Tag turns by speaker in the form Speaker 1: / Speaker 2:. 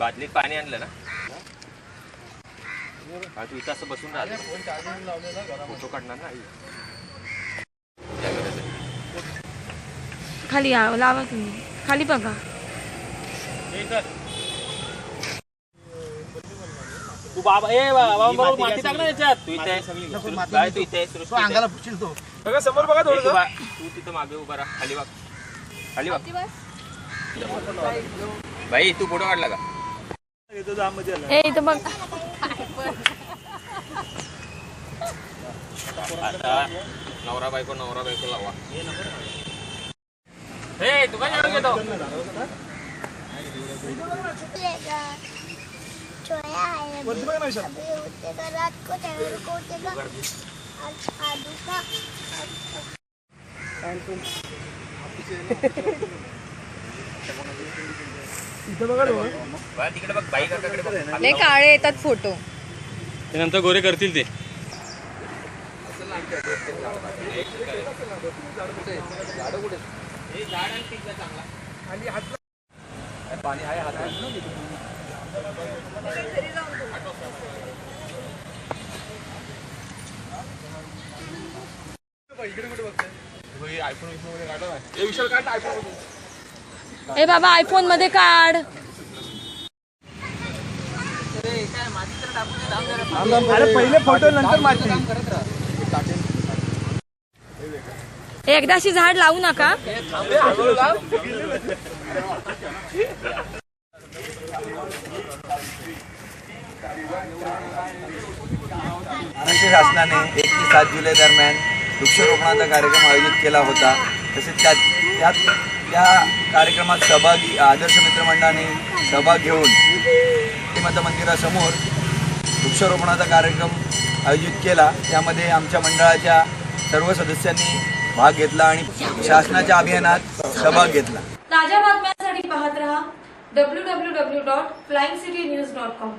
Speaker 1: बादलीत पाणी आणलं ना? हा, तू इथं असं बसून राहतो फोटो काढणार ना
Speaker 2: खाली या लावा तुम्ही. खाली बघा.
Speaker 1: तू बाबा ए बाबा बरोबर माती टाक ना याच्यात. तू इथे आहे. सुरु- बाय, तू इथे आहे, सुरु- इथे. आहे.
Speaker 3: फुटशील तो.
Speaker 1: समोर बघा तू बा- तू तिथं मागे उभा राहा. खाली बघ. खाली बघ. भाई तू फोटो काढला का?
Speaker 2: ए इथं बघ.
Speaker 1: आता नवरा बायको नवरा बायको लावा. हे तू काय जेवण घेतो
Speaker 4: छोया है
Speaker 1: लाव.
Speaker 2: काळे येतात फोटो.
Speaker 5: ते नंतर गोरे करतील ते.
Speaker 1: हे झाड आणि पिकलं चांगला
Speaker 2: ए बाबा आयफोनमध्ये काढ.
Speaker 3: अरे पहिले फोटो नंतर माती
Speaker 2: एकदाशी झाड लावू नका.
Speaker 6: महाराष्ट्र शासनाने एक ते सात जुलै दरम्यान वृक्षारोपणाचा कार्यक्रम आयोजित केला होता. तसेच त्यात त्यात त्या कार्यक्रमात सहभागी आदर्श मित्रमंडळाने सहभाग घेऊन मत मंदिरासमोर वृक्षारोपणाचा कार्यक्रम आयोजित केला. त्यामध्ये आमच्या मंडळाच्या सर्व सदस्यांनी भाग घेतला आणि शासनाच्या अभियानात सहभाग घेतला.
Speaker 2: ताज्या बातम्यांसाठी पाहत रहा W W W dot flying city news dot com